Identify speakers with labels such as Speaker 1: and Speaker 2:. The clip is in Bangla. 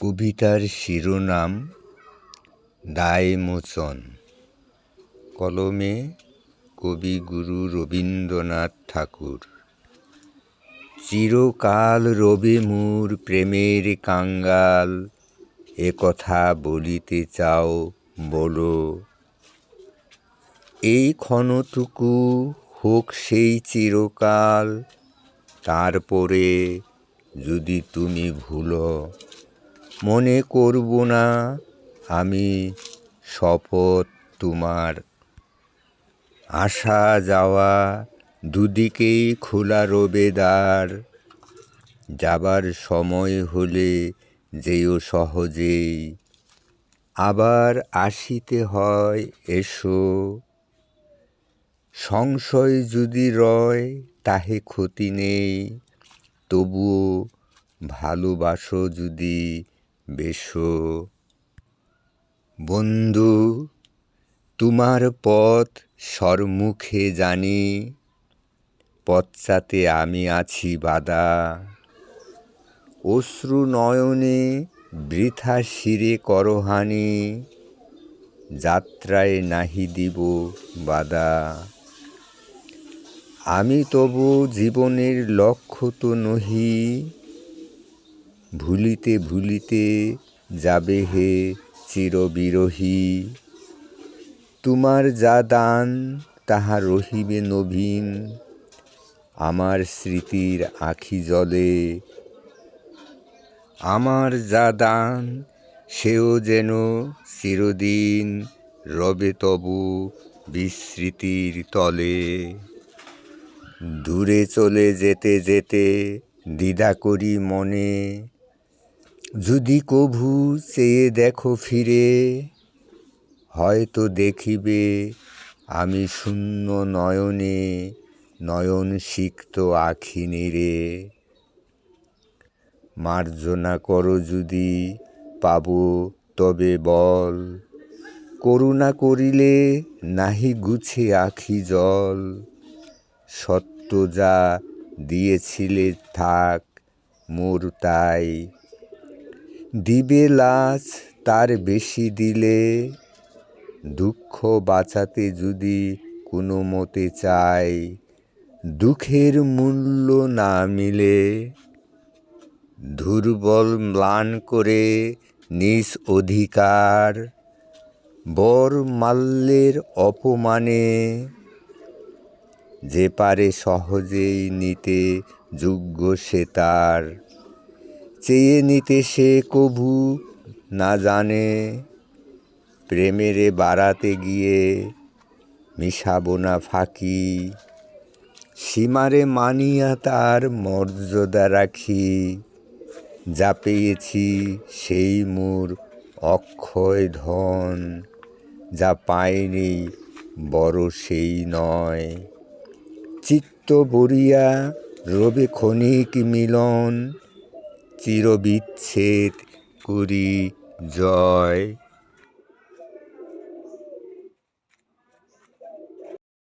Speaker 1: কবিতার শিরোনাম দায়মোচন। কলমে কবিগুরু রবীন্দ্রনাথ ঠাকুর। চিরকাল রবে মোর প্রেমের কাঙ্গাল, এ কথা বলিতে চাও বলো। এই ক্ষণটুকু হোক সেই চিরকাল, তারপরে যদি তুমি ভুলো। মনে করব না, আমি শপথ তোমার। আসা যাওয়া দুদিকেই খোলা রবে দ্বার। যাবার সময় হলে যেও সহজেই। আবার আসিতে হয়, এসো। সংশয় যদি রয়, তাহে ক্ষতি নেই। তবুও ভালোবাসো যদি বেশো। বন্ধু, তোমার পথ সরমুখে জানি, পশ্চাতে আমি আছি বাদা অশ্রু নয়নে বৃথা শিরে করহানি, যাত্রায় নাহি দিব বাদা আমি তবু জীবনের লক্ষ্য তো নহি ভুলিতে ভুলিতে যাবে হে চিরবিরহী। তোমার যা দান, তাহা রহিবে নবীন। আমার স্মৃতির আখি জলে। আমার যা দান, সেও যেন চিরদিন রবে তবু বিস্মৃতির তলে। দূরে চলে যেতে যেতে দ্বিধা করি মনে। যদি কভু চেয়ে দেখো ফিরে, হয়তো দেখিবে আমি শূন্য নয়নে নয়ন সিক্ত আখি নেড়ে। মার্জনা করো যদি পাব তবে বল, করুণা করিলে নাহি গুছে আখি জল। সত্য যা দিয়েছিলে থাক, মোর তাই দিবে লাজ তার বেশি দিলে। দুঃখ বাঁচাতে যদি কোনো মতে চাই দুঃখের মূল্য না মিলে। দুর্বল ম্লান করে নিজ অধিকার, বর মাল্যের অপমানে। যে পারে সহজেই নিতে যোগ্য সে তার। চেয়ে নিতে সে কভু না জানে। প্রেমেরে বাড়াতে গিয়ে মিশাবো না ফাঁকি। সীমারে মানিয়া তার মর্যাদা রাখি। যা পেয়েছি সেই মোর অক্ষয় ধন। যা পায়নি বড় সেই নয়। চিত্ত বরিয়া রবে ক্ষণিক মিলন। চিরবিচ্ছেদ করি জয়।